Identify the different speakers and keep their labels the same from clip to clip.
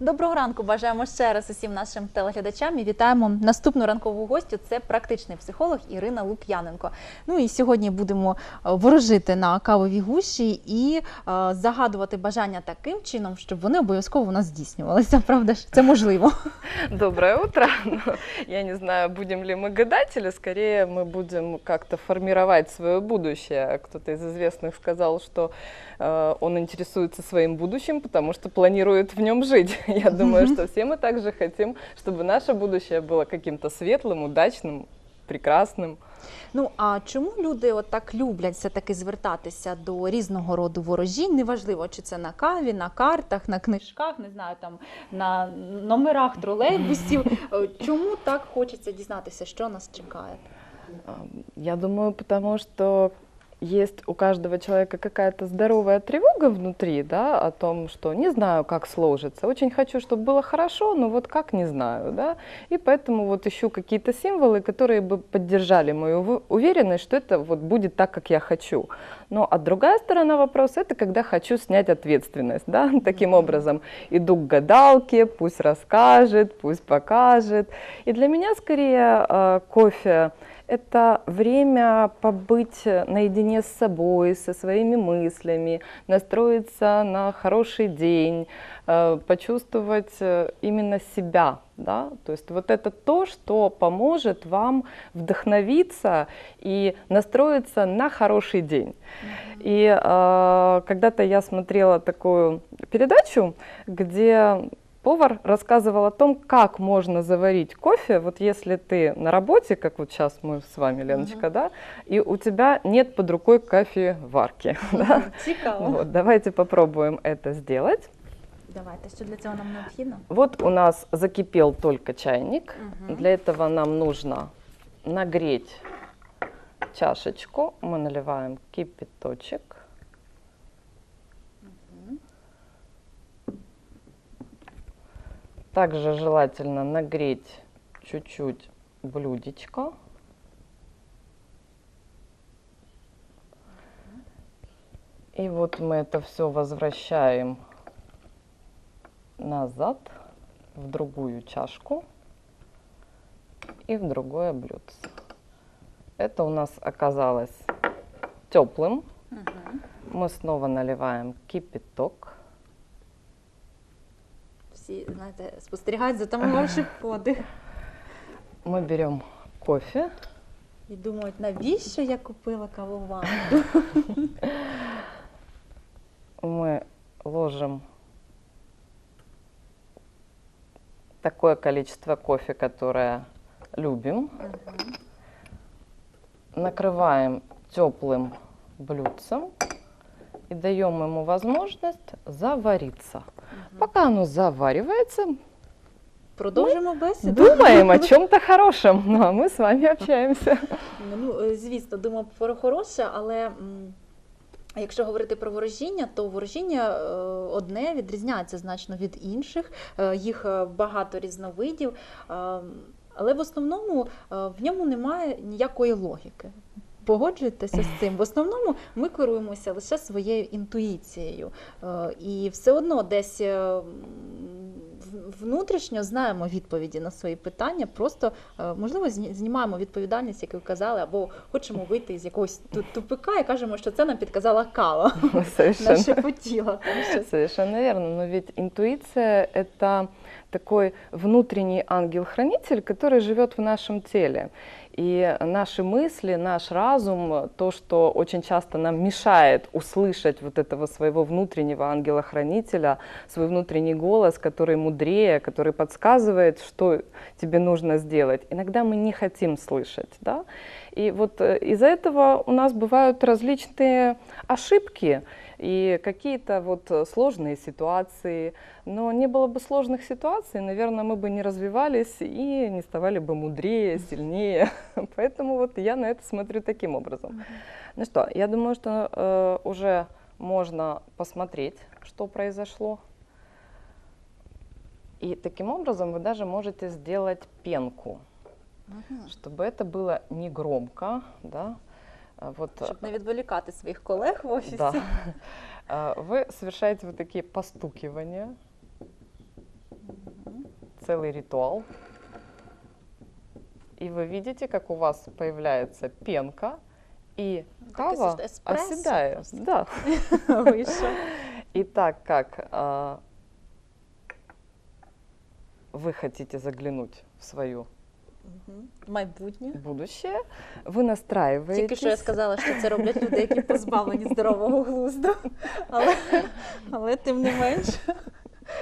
Speaker 1: Доброго ранку бажаємо ще раз усім нашим телеглядачам і вітаємо наступну ранкову гостю. Це практичний психолог Ірина Лук'яненко. Ну і сьогодні будемо е, ворожити на кавові гуші і е, загадувати бажання таким чином, щоб вони обов'язково у нас здійснювалися. Правда ж, це можливо.
Speaker 2: Доброе утро. Ну, Я не знаю, будем ли мы гадать, или скорее мы будем как-то формировать свое будущее. Кто-то из известных сказал, что э, он интересуется своим будущим, потому что планирует в нем жить. Я думаю,
Speaker 1: Мгм.
Speaker 2: что все мы также хотим, чтобы наше будущее было каким-то светлым, удачным, прекрасным.
Speaker 1: Ну а чому люди от так люблять все-таки звертатися до різного роду ворожінь? Неважливо, чи це на каві, на картах, на книжках, не знаю, там на номерах тролейбусів. Е, Чому так хочеться дізнатися, що нас чекає?
Speaker 2: А, Я думаю, потому что Есть у каждого человека какая-то здоровая тревога внутри, да, о том, что не знаю, как сложится. Очень хочу, чтобы было хорошо, но вот как не знаю, да. И поэтому вот ищу какие-то символы, которые бы поддержали мою уверенность, что это вот будет так, как я хочу. Но а другая сторона вопроса это когда хочу снять ответственность, да. Таким образом иду к гадалке, пусть расскажет, пусть покажет. И для меня скорее э, кофе это время побыть наедине с собой, со своими мыслями, настроиться на хороший день, э, почувствовать э, именно себя. Да? То есть вот это то, что поможет вам вдохновиться и настроиться на хороший день. И э, когда-то я смотрела такую передачу, где повар рассказывал о том, как можно заварить кофе, вот если ты на работе, как вот сейчас мы с вами, Леночка, да, и у тебя нет под рукой кофеварки. Да?
Speaker 1: Цікаво.
Speaker 2: Вот, давайте попробуем это сделать.
Speaker 1: Давайте, що для цього нам необхідно?
Speaker 2: Вот у нас закипел только чайник.
Speaker 1: Мгм.
Speaker 2: Для этого нам нужно нагреть чашечку. Мы наливаем кипяточек. Также желательно нагреть чуть-чуть блюдечко. И вот мы это все возвращаем назад в другую чашку и в другое блюдце. Это у нас оказалось теплым.
Speaker 1: Мгм.
Speaker 2: Мы снова наливаем кипяток.
Speaker 1: Всі, знаєте, спостерігають, затамувавши подих.
Speaker 2: Мы берем кофе.
Speaker 1: І думають, навіщо я купила кавоварку?
Speaker 2: Мы ложим такое количество кофе, которое любим. Накрываем теплым блюдцем и даем ему возможность завариться. Пока оно заваривается,
Speaker 1: Продовжимо бесіду.
Speaker 2: думаем о чем-то хорошем. Ну а мы с вами общаемся.
Speaker 1: Ну, е, звісно, думаю про хороше, але якщо говорити про ворожіння, то ворожіння е, одне відрізняється значно від інших, Е, їх е, багато різновидів. Але в основному в ньому немає ніякої логіки. Погоджуєтеся з цим? В основному ми керуємося лише своєю інтуїцією. Е, І все одно десь е, внутрішньо знаємо відповіді на свої питання, просто е, можливо знімаємо відповідальність, як ви казали, або хочемо вийти з якогось тупика і кажемо, що це нам підказала кава. Тому що
Speaker 2: Совершенно верно. Но ведь интуиция – это такой внутренний ангел-хранитель, который живет в нашем теле. И наши мысли, наш разум, то, что очень часто нам мешает услышать вот этого своего внутреннего ангела-хранителя, свой внутренний голос, который мудрее, который подсказывает, что тебе нужно сделать. Иногда мы не хотим слышать, да? И вот э, из-за этого у нас бывают различные ошибки и какие-то вот э, сложные ситуации. Но не было бы сложных ситуаций, наверное, мы бы не развивались и не ставали бы мудрее, сильнее. Поэтому вот я на это смотрю таким образом. Ну что, я думаю, что э, уже можно посмотреть, что произошло. И таким образом вы даже можете сделать пенку,
Speaker 1: Мгм.
Speaker 2: чтобы это было не громко, да. А Вот,
Speaker 1: щоб не відволікати своїх колег в офісі.
Speaker 2: да. А, Вы совершаете вот такие постукивания целый ритуал. И вы видите, как у вас появляется пенка, и
Speaker 1: Такий
Speaker 2: кава
Speaker 1: собі еспресо
Speaker 2: оседает.
Speaker 1: просто.
Speaker 2: Да.
Speaker 1: Вийшов.
Speaker 2: И так как а, вы хотите заглянуть в свое
Speaker 1: Мгм. Майбутнє.
Speaker 2: будущее, вы настраиваетесь.
Speaker 1: Тільки що я сказала, що це роблять люди, які позбавлені здорового глузду. Але, але тим не менш,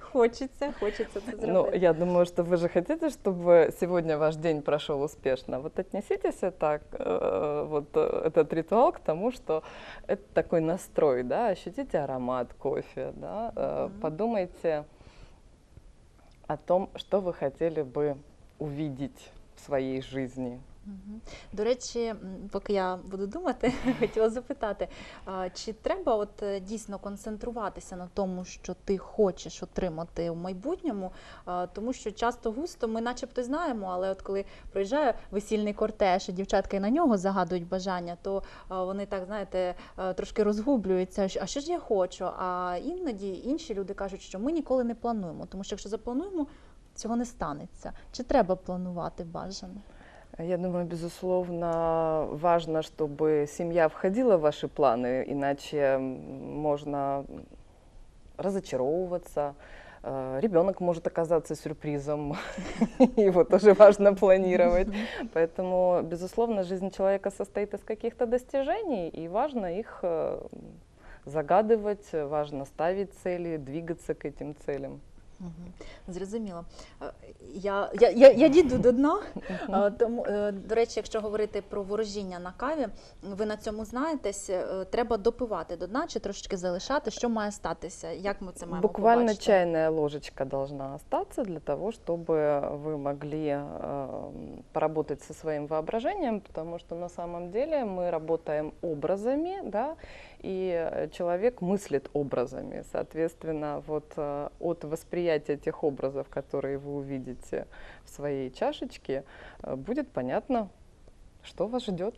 Speaker 1: хочеться, хочеться це
Speaker 2: Ну,
Speaker 1: зробити.
Speaker 2: я думаю, что вы же хотите, чтобы сегодня ваш день прошел успешно. Вот отнеситесь так, э, вот э, этот ритуал к тому, что это такой настрой, да, ощутите аромат кофе, да, э,
Speaker 1: Мгм.
Speaker 2: подумайте о том, что вы хотели бы увидеть в своей жизни.
Speaker 1: До речі, поки я буду думати, хотіла запитати, чи треба от е, дійсно концентруватися на тому, що ти хочеш отримати в майбутньому, тому що часто густо ми начебто знаємо, але от коли проїжджає весільний кортеж, і дівчатка і на нього загадують бажання, то вони так знаєте трошки розгублюються. А що ж я хочу? А іноді інші люди кажуть, що ми ніколи не плануємо, тому що якщо заплануємо, цього не станеться. Чи треба планувати бажане?
Speaker 2: Я думаю, безусловно, важно, чтобы семья входила в ваши планы, иначе можно разочаровываться. Ребенок может оказаться сюрпризом, его тоже важно планировать. Поэтому, безусловно, жизнь человека состоит из каких-то достижений, и важно их э, загадывать, важно ставить цели, двигаться к этим целям.
Speaker 1: Мгм. Зрозуміло. Е, Я, я, я, я дійду до дна. Е, Тому, е, до речі, якщо говорити про ворожіння на каві, ви на цьому знаєтесь, е, треба допивати до дна чи трошечки залишати, що має статися, як ми це маємо
Speaker 2: Буквально
Speaker 1: побачити?
Speaker 2: чайная ложечка должна остаться для того, чтобы вы могли э, поработать со своим воображением, потому что на самом деле мы работаем образами, да, и э, человек мыслит образами. Соответственно, вот э, от восприятия тех образов, которые вы увидите в своей чашечке, э, будет понятно, что вас ждет.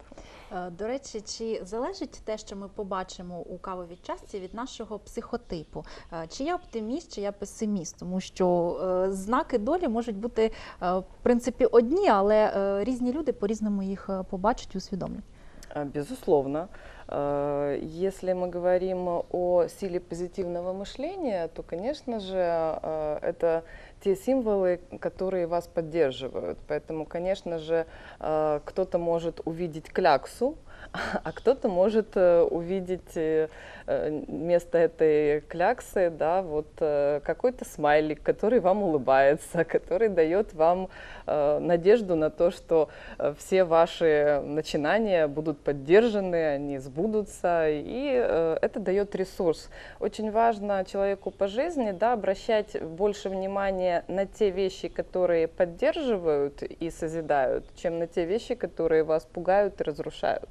Speaker 1: Е, До речі, чи залежить те, що ми побачимо у кавовій частці від нашого психотипу? Е, Чи я оптиміст, чи я песиміст? Тому що е, знаки долі можуть бути е, в принципі одні, але е, різні люди по-різному їх е, побачать і усвідомлять.
Speaker 2: А, Безусловно. Э, Если мы говорим о силе позитивного мышления, то, конечно же, э, это те символы, которые вас поддерживают. Поэтому, конечно же, э, кто-то может увидеть кляксу, а кто-то может э, увидеть э, э, вместо этой кляксы, да, вот э, какой-то смайлик, который вам улыбается, который дает вам э, надежду на то, что э, все ваши начинания будут поддержаны, они сбудутся, и э, это дает ресурс. Очень важно человеку по жизни да, обращать больше внимания на те вещи, которые поддерживают и созидают, чем на те вещи, которые вас пугают и разрушают.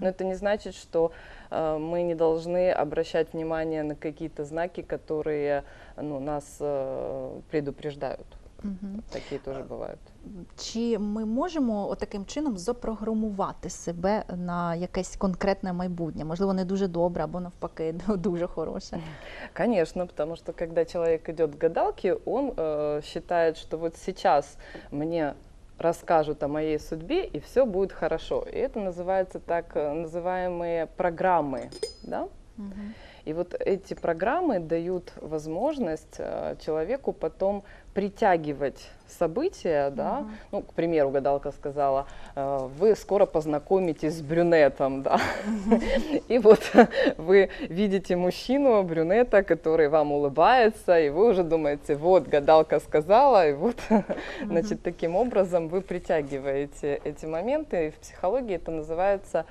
Speaker 2: Но это не значит, что э, мы не должны обращать внимание на какие-то знаки, которые ну, нас э, предупреждают.
Speaker 1: Мгм.
Speaker 2: Такие тоже бывают.
Speaker 1: Чи ми можемо отаким чином запрограмувати себе на якесь конкретне майбутнє? Можливо, не дуже добре або навпаки дуже хороше.
Speaker 2: Конечно, потому что когда человек идет к гадалке, он э, считает, что вот сейчас мне расскажут о моей судьбе, и все будет хорошо. И это называется так э, называемые программы. Да? И вот эти программы дают возможность э, человеку потом притягивать события, да,
Speaker 1: Мгм.
Speaker 2: ну, к примеру, гадалка сказала, э, вы скоро познакомитесь с брюнетом, да, и вот вы видите мужчину, брюнета, который вам улыбается, и вы уже думаете, вот, гадалка сказала, и вот, значит, таким образом вы притягиваете эти моменты, и в психологии это называется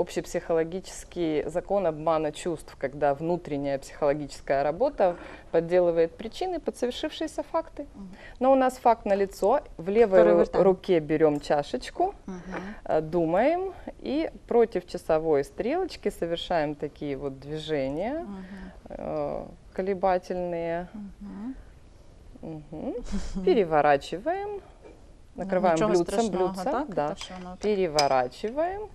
Speaker 2: общепсихологический закон обмана чувств, когда внутренняя психологическая работа подделывает причины под совершившиеся факты. Но у нас факт на лицо, в левой ру- руке берем чашечку, э, думаем и против часовой стрелочки совершаем такие вот движения э, колебательные, Мгм. переворачиваем, накрываем
Speaker 1: Нічого
Speaker 2: блюдцем, блюдцем, да, переворачиваем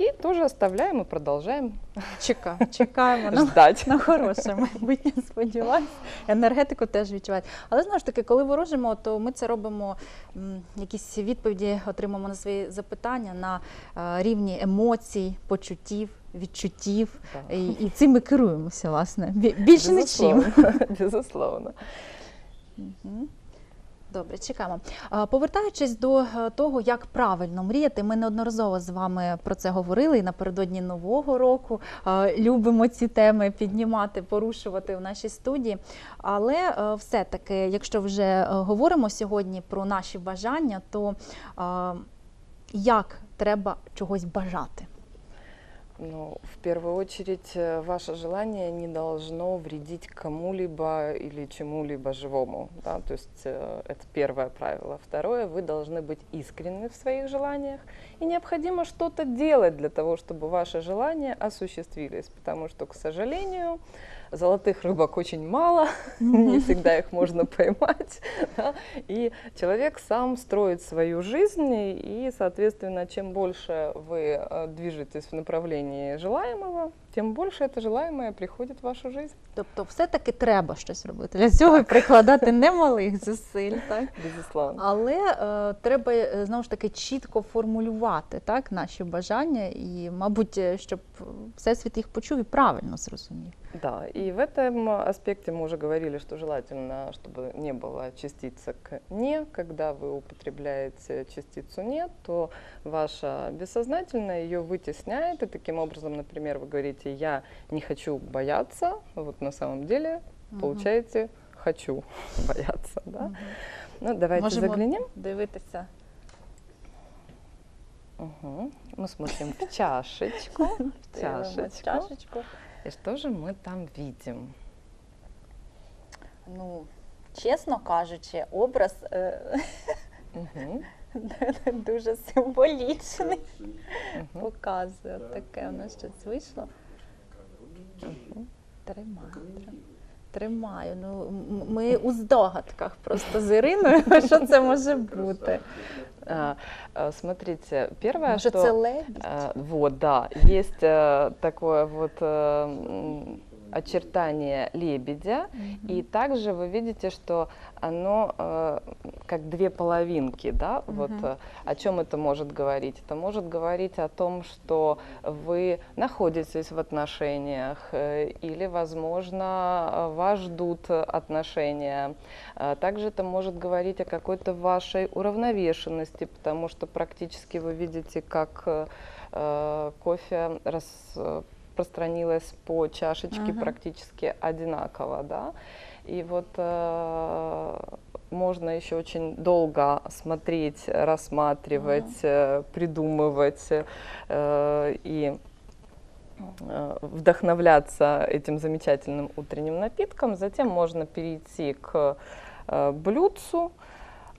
Speaker 2: И тоже оставляем и продолжаем
Speaker 1: Чека, чекаємо на,
Speaker 2: ждать.
Speaker 1: на хороше майбутнє, сподіваюся. Енергетику теж відчувають. Але знову ж таки, коли ворожимо, то ми це робимо, м, якісь відповіді отримаємо на свої запитання на е, рівні емоцій, почуттів, відчуттів.
Speaker 2: Да.
Speaker 1: І, і цим ми керуємося, власне. Бі- Більше нічим.
Speaker 2: Безусловно. Безусловно.
Speaker 1: Мгм. Добре, чекаємо. Повертаючись до е, того, як правильно мріяти, ми неодноразово з вами про це говорили і напередодні нового року. Любимо ці теми піднімати, порушувати в нашій студії. Але е, все-таки, якщо вже е, говоримо сьогодні про наші бажання, то як треба чогось бажати?
Speaker 2: Ну, в первую очередь, э, ваше желание не должно вредить кому-либо или чему-либо живому. Да? То есть э, это первое правило. Второе, вы должны быть искренны в своих желаниях. И необходимо что-то делать для того, чтобы ваши желания осуществились. Потому что, к сожалению, золотых рыбок очень мало, не всегда их можно поймать. да. И человек сам строит свою жизнь, и, соответственно, чем больше вы э, движетесь в направлении желаемого, тем больше это желаемое приходит в вашу жизнь.
Speaker 1: Тобто, все-таки треба щось робити. Для цього і прикладати немалих зусиль. Так?
Speaker 2: Безусловно.
Speaker 1: Але е, треба е, знову ж таки чітко формулювати так, наші бажання, і, мабуть, е, щоб всесвіт їх почув і правильно зрозумів.
Speaker 2: Да, и в этом аспекте мы уже говорили, что желательно, чтобы не было частицы к «не». Когда вы употребляете частицу «не», то ваше бессознательное ее вытесняет, и таким образом, например, вы говорите «я не хочу бояться», вот на самом деле
Speaker 1: Мгм.
Speaker 2: получаете «хочу бояться». Да?
Speaker 1: Мгм.
Speaker 2: Ну, давайте
Speaker 1: Можемо
Speaker 2: заглянем.
Speaker 1: дивитися.
Speaker 2: Мгм. Мы смотрим в чашечку, в чашечку. И что же мы там видим?
Speaker 1: Ну, чесно кажучи, образ е,
Speaker 2: Мгм.
Speaker 1: дуже символічний.
Speaker 2: Мгм.
Speaker 1: Показує. От Таке у нас щось вийшло. Тримаю. трим- Тримаю. Ну, м- ми у здогадках просто з Іриною, що це може бути.
Speaker 2: А, а, Смотрите, первое,
Speaker 1: Може,
Speaker 2: что...
Speaker 1: лебідь?
Speaker 2: а, Вот, да, есть э, такое вот э, м, очертание лебедя, и также вы видите, что оно э, как две половинки, да, вот
Speaker 1: Мгм.
Speaker 2: э, о чем это может говорить? Это может говорить о том, что вы находитесь в отношениях, э, или, возможно, вас ждут отношения. А Также это может говорить о какой-то вашей уравновешенности, потому что практически вы видите, как э, э, кофе распространилось по чашечке
Speaker 1: Мгм.
Speaker 2: практически одинаково, да. И вот э, можно еще очень долго смотреть, рассматривать, э, придумывать э, и э, вдохновляться этим замечательным утренним напитком. Затем можно перейти к э, блюдцу.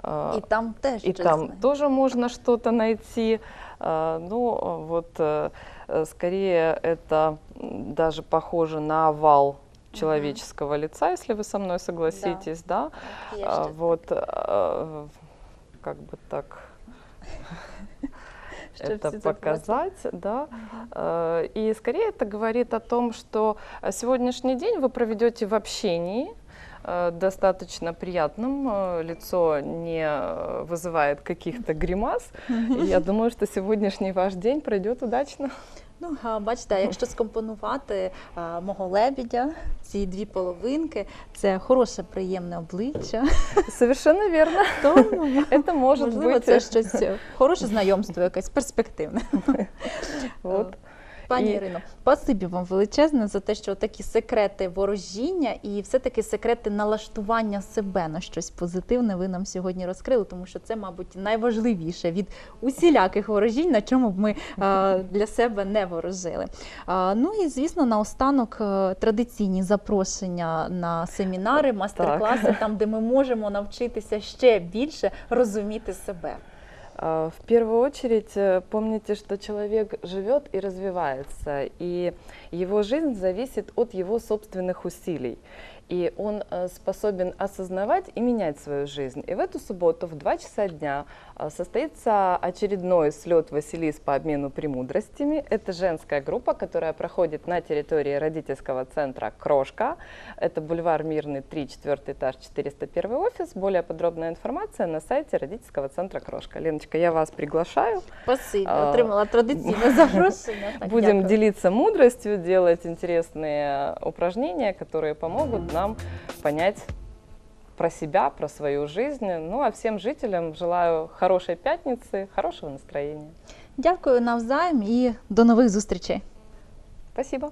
Speaker 2: э,
Speaker 1: І там теж
Speaker 2: и там тоже можно что-то найти. А, Ну, вот э, э, скорее это даже похоже на овал человеческого лица, если вы со мной согласитесь, да? А,
Speaker 1: ще
Speaker 2: Вот э, как бы так это показать, да. Э, И скорее это говорит о том, что э, сегодняшний день вы проведете в общении, э, достаточно приятным, э, лицо не э, вызывает каких-то гримас. И я думаю, что сегодняшний ваш день пройдет удачно.
Speaker 1: Ну, а, бачите, якщо скомпонувати а, мого лебідя, ці дві половинки, це хороше, приємне обличчя,
Speaker 2: Совершенно верно.
Speaker 1: то ну,
Speaker 2: Это может
Speaker 1: можливо,
Speaker 2: быть.
Speaker 1: це щось е, хороше знайомство, якесь перспективне.
Speaker 2: Вот.
Speaker 1: Пані
Speaker 2: І-
Speaker 1: Ірино, спасибі вам величезне за те, що такі секрети ворожіння і все-таки секрети налаштування себе на щось позитивне ви нам сьогодні розкрили, тому що це, мабуть, найважливіше від усіляких ворожінь, на чому б ми е, для себе не ворожили. А, Ну і звісно, наостанок е, традиційні запрошення на семінари, мастер-класи, там, де ми можемо навчитися ще більше розуміти себе.
Speaker 2: А, В первую очередь э, помните, что человек живет и развивается, и его жизнь зависит от его собственных усилий. И он э, способен осознавать и менять свою жизнь. И в эту субботу в 2 часа дня э, состоится очередной слет Василис по обмену премудростями. Это женская группа, которая проходит на территории родительского центра «Крошка». Это бульвар Мирный, 3, 4 этаж, 401 офис. Более подробная информация на сайте родительского центра «Крошка». Леночка, я вас приглашаю.
Speaker 1: Спасибі,
Speaker 2: А,
Speaker 1: отримала традиційне запрошення.
Speaker 2: Будем делиться мудростью, делать интересные упражнения, которые помогут нам понять про себя, про свою жизнь. Ну а всем жителям желаю хорошей пятницы, хорошего настроения.
Speaker 1: Дякую навзаєм і до нових зустрічей.
Speaker 2: Спасибо.